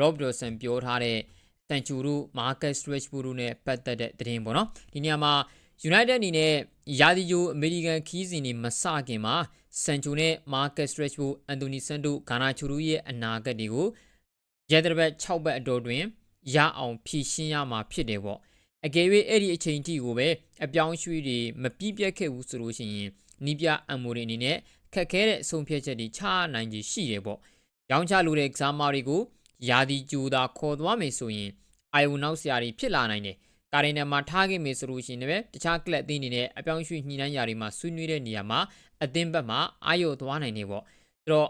Rob Dawson ပြောထားတဲ့စန်ချူတို့ Marcus Rashford တို့နဲ့ပတ်သက်တဲ့သတင်းပေါ့နော်ဒီနေရာမှာ United အနေနဲ့ယာဒီယိုအမေရိကန်ခီးစဉ်တွေမစခင်မှာစန်ချူနဲ့ Marcus Rashford, Anthony Santo, Garnacho တို့ရဲ့အနာဂတ်တွေကိုရဲတဲ့ဘက်6ဘက်အတော်တွင်ရအောင်ဖြည့်ရှင်းရမှာဖြစ်တယ်ပေါ့အကယ်၍အဲ့ဒီအချိန်ထိကိုပဲအပြောင်းအရွှေ့တွေမပြည့်ပြတ်ခဲ့ဘူးဆိုလို့ရှိရင်နီးပြအမ်မိုရီအနေနဲ့ခက်ခဲတဲ့အဆုံးဖြတ်ချက်တွေချနိုင်ခြေရှိတယ်ပေါ့ရောင်းချလိုတဲ့ကစားမတွေကို ယာဒီဂျူတာခေါ်သွားမယ်ဆိုရင်အိုင်ဝနောက်ဆရာတွေဖြစ်လာနိုင်တယ်ကာရီနယ်မှာထားခဲ့မယ်ဆိုလို့ရှိရင်လည်းတခြားကလပ်အသင်းတွေနဲ့အပြောင်းအရွှေ့ညှိနှိုင်းရာတွေမှာဆွေးနွေးတဲ့နေရာမှာအသင်းဘက်မှာအာရုံသွားနိုင်တယ်ပေါ့အဲ့တော့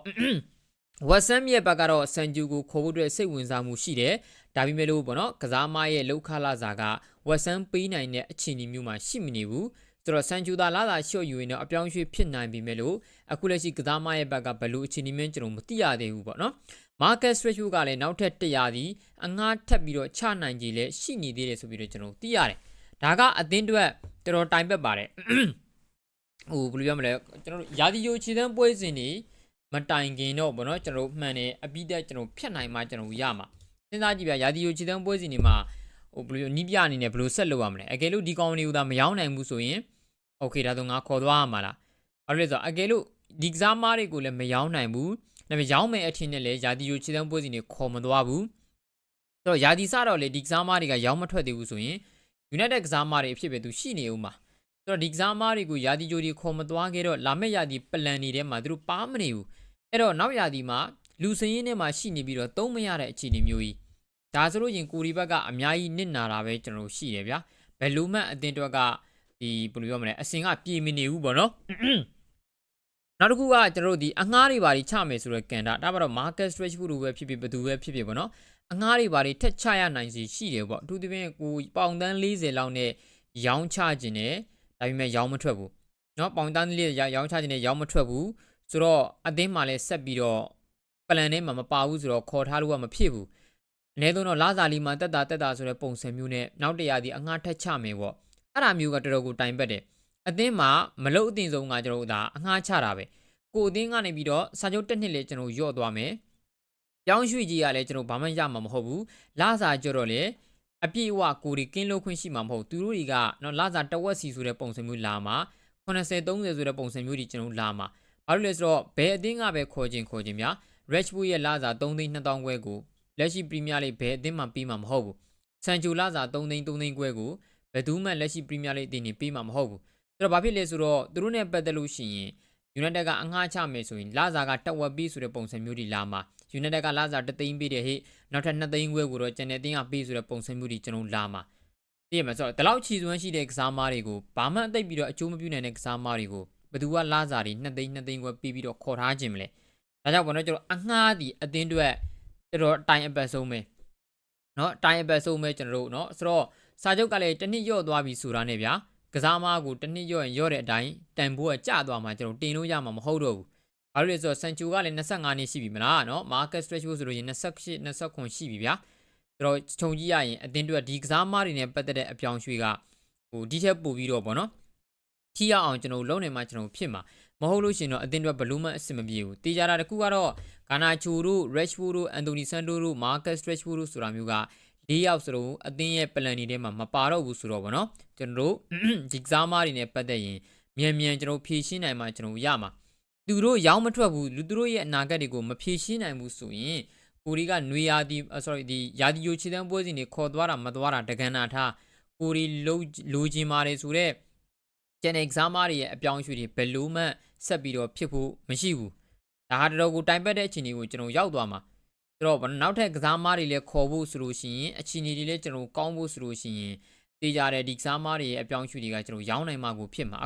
ဝက်ဆမ်ရဲ့ဘက်ကတော့ဆန်ဂျူကိုခေါ်ဖို့အတွက်စိတ်ဝင်စားမှုရှိတယ်။ဒါပေမဲ့လို့ပေါ့နော်ကစားမရဲ့လောက်ခလာစာကဝက်ဆမ်ပေးနိုင်တဲ့အခြေအနေမျိုးမှာရှိမနေဘူး။ ဆိုတော့ဆန်ဂျူသာလာသာရှော့ယူရင်တော့အပြောင်းအရွှေ့ဖြစ်နိုင်ပြီမဲ့လို့အခုလက်ရှိကစားမရဲ့ဘက်ကဘယ်လိုအခြေအနေမျိုးကျွန်တော်မသိရသေးဘူးပေါ့နော်။မာကတ်စရက်ရှူကလည်းနောက်ထပ်100ဒီအငှားထပ်ပြီးတော့ချနိုင်ကြီးလည်းရှိနေသေးတယ်ဆိုပြီးတော့ကျွန်တော်သိရတယ်။ဒါကအသင်းအတွက်တော်တော်တိုင်ပက်ပါတယ်။ဟိုဘယ်လိုပြောမလဲကျွန်တော်တို့ယာဒီယိုခြေတန်းပွဲစဉ်တွေမတိုင်ခင်တော့ဗောနော်ကျွန်တော်တို့မှန်တယ်အပိတက်ကျွန်တော်ဖြတ်နိုင်မှကျွန်တော်ရမှာစဉ်းစားကြည့်ဗျာရာသီယိုခြေတန်းပွဲစီနေမှာဟိုဘယ်လိုနီးပြအနေနဲ့ဘယ်လိုဆက်လုပ်ရမလဲအကယ်လို့ဒီကောင်တွေကိုသာမရောက်နိုင်ဘူးဆိုရင် โอเคဒါဆိုငါခေါ်သွားရမှာလားဘာလို့လဲဆိုတော့အကယ်လို့ဒီကစားမားတွေကိုလည်းမရောက်နိုင်ဘူးဒါပေမဲ့ရောက်မယ်အထင်နဲ့လည်းရာသီယိုခြေတန်းပွဲစီနေခေါ်မသွားဘူးဆိုတော့ရာသီစတော့လေဒီကစားမားတွေကရောက်မထွက်သေးဘူးဆိုရင် United ကစားမားတွေအဖြစ်ပဲသူရှိနေဦးမှာဆိုတော့ဒီကစားမားတွေကိုရာသီဂျိုတွေခေါ်မသွားခဲ့တော့လာမယ့်ရာသီပလန်တွေထဲမှာသူတို့ပါမနေဘူး အဲ့တော့နောက်ရာသီမှာလူစင်းရင်းထဲမှာရှိနေပြီးတော့သုံးမရတဲ့အခြေအနေမျိုးကြီးဒါဆိုလို့ရင်ကိုရီဘက်ကအများကြီးနစ်နာတာပဲကျွန်တော်တို့ရှိတယ်ဗျာဘယ်လိုမှအတင်တွက်က ဒီဘယ်လိုပြောမလဲအစင်ကပြေမနေဘူးပေါ့နော်နောက်တစ်ခုကကျွန်တော်တို့ဒီအငှားတွေပါတွေချမယ်ဆိုတော့ကန်တာဒါပေမဲ့ market stretch ဘူးလို့ပဲဖြစ်ဖြစ်ဘယ်သူပဲဖြစ်ဖြစ်ပေါ့နော်အငှားတွေပါတွေထက်ချရနိုင်စီရှိတယ်ပေါ့အထူးသဖြင့်ကိုပေါင်တန်း40လောက်နဲ့ရောင်းချခြင်းနဲ့ဒါပေမဲ့ရောင်းမထွက်ဘူးနော်ပေါင်တန်းလေးရောင်းချခြင်းနဲ့ရောင်းမထွက်ဘူးဆိုတော့အသင်းမှလည်းဆက်ပြီးတော့ပလန်ထဲမှာမပါဘူးဆိုတော့ခေါ်ထားလို့ကမဖြစ်ဘူးအနည်းဆုံးတော့လာစာလီမှာတက်တာတက်တာဆိုတဲ့ပုံစံမျိုးနဲ့နောက်တရာဒီအငှားထက်ချမယ်ပေါ့ အဲ့ဒါမျိုးကတော်တော်ကိုတိုင်ပတ်တယ်အသင်းမှာမလုတ်အတင်ဆုံးကကျွန်တော်တို့ဒါအငှားချတာပဲကိုအသင်းကနေပြီးတော့စာချုပ်တစ်နှစ်လေကျွန်တော်ရော့သွားမယ်ပြောင်းရွှေ့ကြီးကလည်းကျွန်တော်ဘာမှရမှာမဟုတ်ဘူးလာစာကြတော့လေအပြည့်အဝကိုဒီကင်းလို့ခွင့်ရှိမှာမဟုတ်သူတို့တွေကနော်လာစာတဝက်စီဆိုတဲ့ပုံစံမျိုးလာမှာ80 30ဆိုတဲ့ပုံစံမျိုးတွေကျွန်တော်လာမှာဘာလို့လဲဆိုတော့ဘယ်အသင်းကပဲခေါ်ခြင်းခေါ်ခြင်းများ Rashford ရဲ့လစာ3သိန်း2000ခွဲကိုလက်ရှိပရီးမီးယားလိဘယ်အသင်းမှပေးမှာမဟုတ်ဘူး။ဆန်ဂျူလစာ3သိန်း3သိန်းခွဲကို ဘယ်သူမှလက်ရှိပရီးမီးယားလိအသင်းနေပေးမှာမဟုတ်ဘူး။ဆိုတော့ဘာဖြစ်လဲဆိုတော့သူတို့နဲ့ပတ်သက်လို့ရှိရင် United ကအငှားချမယ်ဆိုရင်လစာကတက်ဝက်ပေးဆိုတဲ့ပုံစံမျိုးတွေလာမှာ United ကလစာ3သိန်းပေးတယ်ဟေ့နောက်ထပ်2သိန်းခွဲကိုတော့ကျန်တဲ့အသင်းကပေးဆိုတဲ့ပုံစံမျိုးတွေကျွန်တော်လာမှာသိရမှာဆိုတော့ဒီလောက်ချီစွမ်းရှိတဲ့ကစားမားတွေကိုဘာမှအသိပ်ပြီးတော့အကျိုးမပြုနိုင်တဲ့ကစားမားတွေကိုဘယ်သူကလာစာတွေ2သိန်း2သိန်းခွဲပြီးပြီးတော့ခေါ်ထားခြင်းမလဲဒါကြောင့်ဘောနော်ကျွန်တော်အငှားဒီအတင်းတွေတော်တော်အတိုင်အပတ်ဆုံးပဲ เนาะအတိုင်အပတ်ဆုံးပဲကျွန်တော်တို့เนาะဆိုတော့စာချုပ်ကလည်းတစ်နှစ်ရော့သွားပြီဆိုတာနဲ့ဗျာကစားမားကိုတစ်နှစ်ရော့ရင်ရော့တဲ့အတိုင်းတန်ဖိုးကကျသွားမှာကျွန်တော်တင်လို့ရမှာမဟုတ်တော့ဘူးဘာလို့လဲဆိုတော့ဆန်ချူကလည်း25နှစ်ရှိပြီမလားเนาะမာကတ်စထရက်ချိုဆိုလို့ရင်28 29ရှိပြီဗျာဆိုတော့ခြုံကြည့်ရရင်အတင်းတွေကဒီကစားမားတွေနဲ့ပတ်သက်တဲ့အပြောင်းရွှေ့ကဟိုဒီထက်ပိုပြီးတော့ဗောနော် ထိရအောင်ကျွန်တော်လုံးနေမှာကျွန်တော်ဖြစ်မှာ မဟုတ်လို့ရှိရင်တော့အသင်းတွေဘလို့မှအဆင်မပြေဘူးတေးကြတာတခုကတော့ဂါနာချိုတို့ Rashford တို့ Anthony Santo တို့ Marcus Rashford တို့ဆိုတာမျိုးက၄ယောက်စလုံးအသင်းရဲ့ plan တွေထဲမှာမပါတော့ဘူးဆိုတော့ဗောနော်ကျွန်တော်တို့ဒီကစားမားတွေနဲ့ပတ်သက်ရင်မြန်မြန်ကျွန်တော်ဖြည့်ရှင်းနိုင်မှာကျွန်တော်ရမှာသူတို့ရောင်းမထွက်ဘူးလူသူတို့ရဲ့အနာဂတ်တွေကိုမဖြည့်ရှင်းနိုင်ဘူးဆိုရင်ကိုရီကနွေရာသီ sorry ဒီရာသီယိုခြေတန်းပွဲစဉ်တွေခေါ်သွားတာမသွားတာတကန်နာထားကိုရီလိုလိုချင်ပါတယ်ဆိုတော့ကျန်တဲ့ exam တွေရဲ့အပြောင်းအရွှေ့တွေဘယ်လို့မှ ဆက်ပြီးတော့ဖြစ်ဖို့မရှိဘူးဒါဟာတော်တော်ကိုတိုင်ပတ်တဲ့အခြေအနေကိုကျွန်တော်ရောက်သွားမှာဆိုတော့နောက်ထပ် exam တွေလည်းခေါ်ဖို့ဆိုလို့ရှိရင်အခြေအနေတွေလည်းကျွန်တော်ကောင်းဖို့ဆိုလို့ရှိရင်တေးကြတဲ့ဒီ exam တွေရဲ့အပြောင်းအရွှေ့တွေကကျွန်တော်ရောင်းနိုင်မှာကိုဖြစ်မှာ